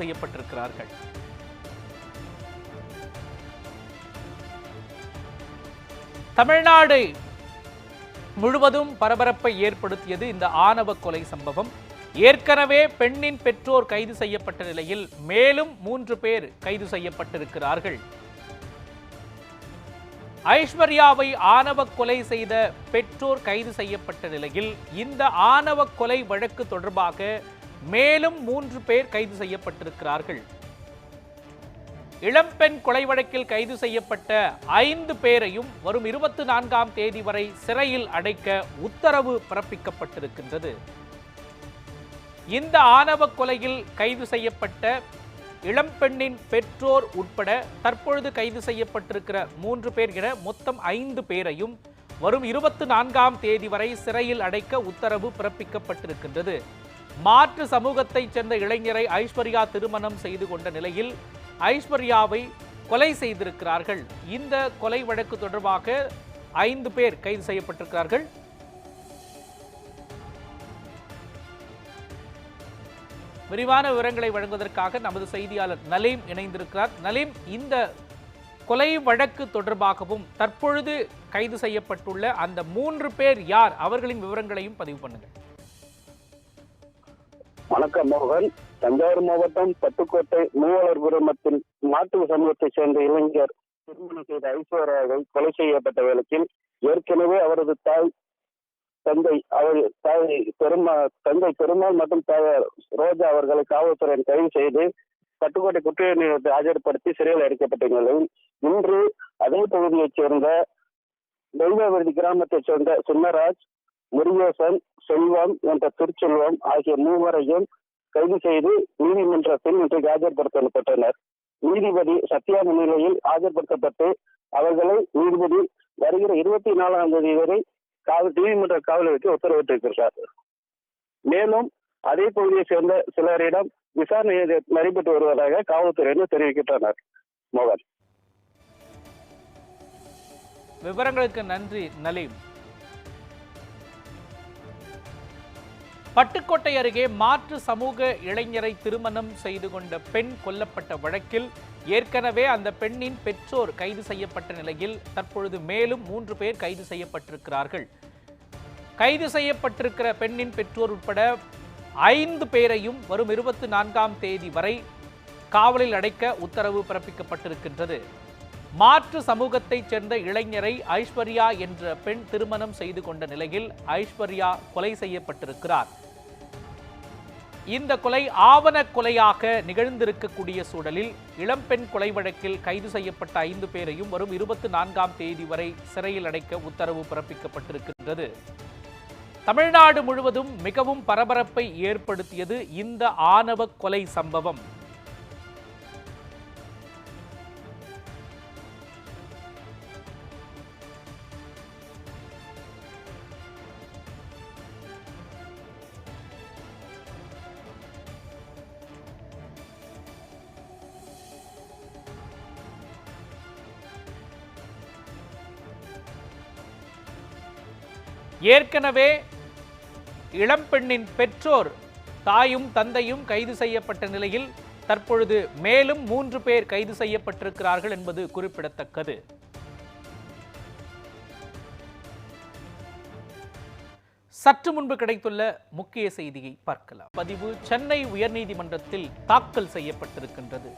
செய்யப்பட்டிருக்கிறார்கள். தமிழ்நாடு முழுவதும் பரபரப்பை ஏற்படுத்தியது இந்த ஆணவ கொலை சம்பவம். ஏற்கனவே பெண்ணின் பெற்றோர் கைது செய்யப்பட்ட நிலையில் மேலும் மூன்று பேர் கைது செய்யப்பட்டிருக்கிறார்கள். ஐஸ்வர்யாவை ஆணவ கொலை செய்த பெற்றோர் கைது செய்யப்பட்ட நிலையில் இந்த ஆணவ கொலை வழக்கு தொடர்பாக மேலும் மூன்று பேர் கைது செய்யப்பட்டிருக்கிறார்கள். இளம்பெண் கொலை வழக்கில் கைது செய்யப்பட்ட ஐந்து பேரையும் வரும் இருபத்தி நான்காம் தேதி வரை சிறையில் அடைக்க உத்தரவு பிறப்பிக்கப்பட்டிருக்கின்றது. இந்த ஆணவ கொலையில் கைது செய்யப்பட்ட இளம்பெண்ணின் பெற்றோர் உட்பட தற்பொழுது கைது செய்யப்பட்டிருக்கிற மூன்று பேர் என மொத்தம் ஐந்து பேரையும் வரும் இருபத்தி நான்காம் தேதி வரை சிறையில் அடைக்க உத்தரவு பிறப்பிக்கப்பட்டிருக்கின்றது. மாற்று சமூகத்தைச் சேர்ந்த இளைஞரை ஐஸ்வர்யா திருமணம் செய்து கொண்ட நிலையில் ஐஸ்வர்யாவை கொலை செய்திருக்கிறார்கள். இந்த கொலை வழக்கு தொடர்பாக ஐந்து பேர் கைது செய்யப்பட்டிருக்கிறார்கள். விரிவான விவரங்களை வழங்குவதற்காக நமது செய்தியாளர் நலீம் இணைந்திருக்கிறார். நலீம் இந்த கொலை வழக்கு தொடர்பாகவும் தற்பொழுது கைது செய்யப்பட்டுள்ள அந்த மூன்று பேர் யார்? அவர்களின் விவரங்களையும் பதிவு பண்ணுங்கள். வணக்கம் மோகன். தஞ்சாவூர் மாவட்டம் பட்டுக்கோட்டை மூவலர் குடும்பத்தில் மாட்டு சமூகத்தைச் சேர்ந்த இளைஞர் திருமணம் செய்த ஐஸ்வர்யாவை கொலை செய்யப்பட்ட வேளையில் ஏற்கனவே அவரது தாய் தந்தை அவர் தாய் பெருமா தந்தை பெருமாள் மற்றும் தாயார் ரோஜா அவர்களை காவல்துறையின் கைது செய்து பட்டுக்கோட்டை குற்றவியல் நிலையத்தை ஆஜர்படுத்தி சிறையில் அடைக்கப்பட்ட நிலையில் இன்று அதே பகுதியைச் சேர்ந்த தெய்வவிருதி கிராமத்தைச் சேர்ந்த சின்னராஜ் முருகேசன் செல்வம் என்ற திருச்செல்வம் ஆகிய மூவரையும் கைது செய்து நீதிமன்றத்தில் இன்றைக்கு ஆஜர்படுத்தப்பட்டனர் நீதிபதி சத்யா முன்னிலையில் ஆஜர்படுத்தப்பட்டு அவர்களை நீதிபதி வருகிற இருபத்தி நாலாம் தேதி வரை காவல் நீதிமன்ற காவலுக்கு உத்தரவிட்டிருக்கிறார் மேலும் அதே பகுதியை சேர்ந்த சிலரிடம் விசாரணை நடைபெற்று வருவதாக காவல்துறையினர் தெரிவிக்கின்றனர். மோகன். விவரங்களுக்கு நன்றி நலீம். பட்டுக்கோட்டை அருகே மாற்று சமூக இளைஞரை திருமணம் செய்து கொண்ட பெண் கொல்லப்பட்ட வழக்கில் ஏற்கனவே அந்த பெண்ணின் பெற்றோர் கைது செய்யப்பட்ட நிலையில் தற்பொழுது மேலும் மூன்று பேர் கைது செய்யப்பட்டிருக்கிறார்கள். கைது செய்யப்பட்டிருக்கிற பெண்ணின் பெற்றோர் உட்பட ஐந்து பேரையும் வரும் இருபத்தி நான்காம் தேதி வரை காவலில் அடைக்க உத்தரவு பிறப்பிக்கப்பட்டிருக்கின்றது. மாற்று சமூகத்தைச் சேர்ந்த இளைஞரை ஐஸ்வர்யா என்ற பெண் திருமணம் செய்து கொண்ட நிலையில் ஐஸ்வர்யா கொலை செய்யப்பட்டிருக்கிறார். இந்த கொலை ஆவண கொலையாக நிகழ்ந்திருக்கக்கூடிய சூழலில் இளம்பெண் கொலை வழக்கில் கைது செய்யப்பட்ட ஐந்து பேரையும் வரும் இருபத்தி நான்காம் தேதி வரை சிறையில் அடைக்க உத்தரவு பிறப்பிக்கப்பட்டிருக்கின்றது. தமிழ்நாடு முழுவதும் மிகவும் பரபரப்பை ஏற்படுத்தியது இந்த ஆணவ கொலை சம்பவம். ஏற்கனவே இளம்பெண்ணின் பெற்றோர் தாயும் தந்தையும் கைது செய்யப்பட்ட நிலையில் தற்பொழுது மேலும் மூன்று பேர் கைது செய்யப்பட்டிருக்கிறார்கள் என்பது குறிப்பிடத்தக்கது. சற்று முன்பு கிடைத்துள்ள முக்கிய செய்தியை பார்க்கலாம். பதிவு சென்னை உயர்நீதிமன்றத்தில் தாக்கல் செய்யப்பட்டிருக்கின்றது.